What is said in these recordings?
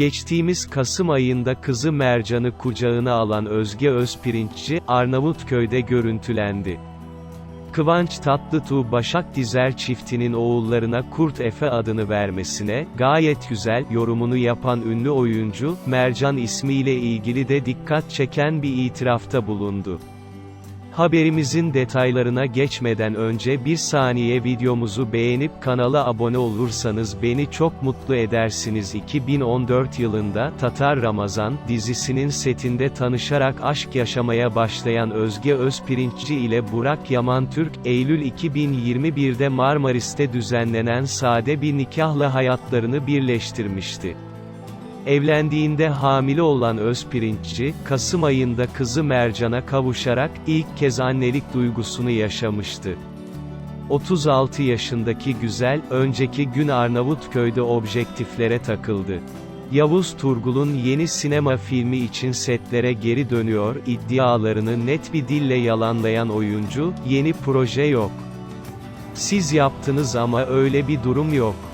Geçtiğimiz Kasım ayında kızı Mercan'ı kucağına alan Özge Özpirinççi, Arnavutköy'de görüntülendi. Kıvanç Tatlıtuğ Başak Dizer çiftinin oğullarına Kurt Efe adını vermesine, gayet güzel, yorumunu yapan ünlü oyuncu, Mercan ismiyle ilgili de dikkat çeken bir itirafta bulundu. Haberimizin detaylarına geçmeden önce bir saniye videomuzu beğenip kanala abone olursanız beni çok mutlu edersiniz. 2014 yılında Tatar Ramazan dizisinin setinde tanışarak aşk yaşamaya başlayan Özge Özpirinççi ile Burak Yaman Türk, Eylül 2021'de Marmaris'te düzenlenen sade bir nikahla hayatlarını birleştirmişti. Evlendiğinde hamile olan Özpirinççi, Kasım ayında kızı Mercan'a kavuşarak, ilk kez annelik duygusunu yaşamıştı. 36 yaşındaki güzel, önceki gün Arnavutköy'de objektiflere takıldı. Yavuz Turgul'un yeni sinema filmi için setlere geri dönüyor iddialarını net bir dille yalanlayan oyuncu, yeni proje yok. Siz yaptınız ama öyle bir durum yok.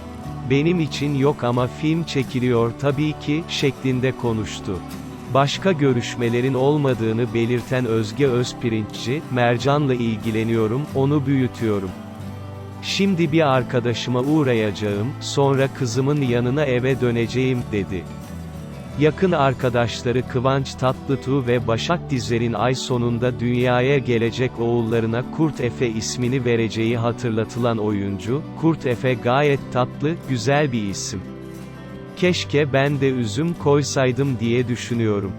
Benim için yok ama film çekiliyor tabii ki, şeklinde konuştu. Başka görüşmelerin olmadığını belirten Özge Özpirinççi, Mercan'la ilgileniyorum, onu büyütüyorum. Şimdi bir arkadaşıma uğrayacağım, sonra kızımın yanına eve döneceğim, dedi. Yakın arkadaşları Kıvanç Tatlıtuğ ve Başak Dizer'in ay sonunda dünyaya gelecek oğullarına Kurt Efe ismini vereceği hatırlatılan oyuncu, Kurt Efe gayet tatlı, güzel bir isim. Keşke ben de üzüm koysaydım diye düşünüyorum.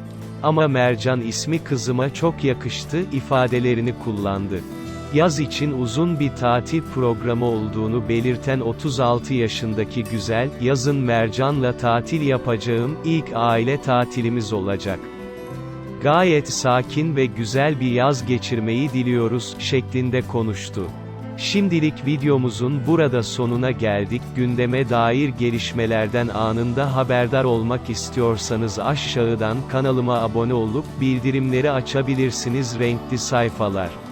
Ama Mercan ismi kızıma çok yakıştı ifadelerini kullandı. Yaz için uzun bir tatil programı olduğunu belirten 36 yaşındaki güzel, yazın Mercan'la tatil yapacağım, ilk aile tatilimiz olacak. Gayet sakin ve güzel bir yaz geçirmeyi diliyoruz, şeklinde konuştu. Şimdilik videomuzun burada sonuna geldik. Gündeme dair gelişmelerden anında haberdar olmak istiyorsanız aşağıdan kanalıma abone olup bildirimleri açabilirsiniz renkli sayfalar.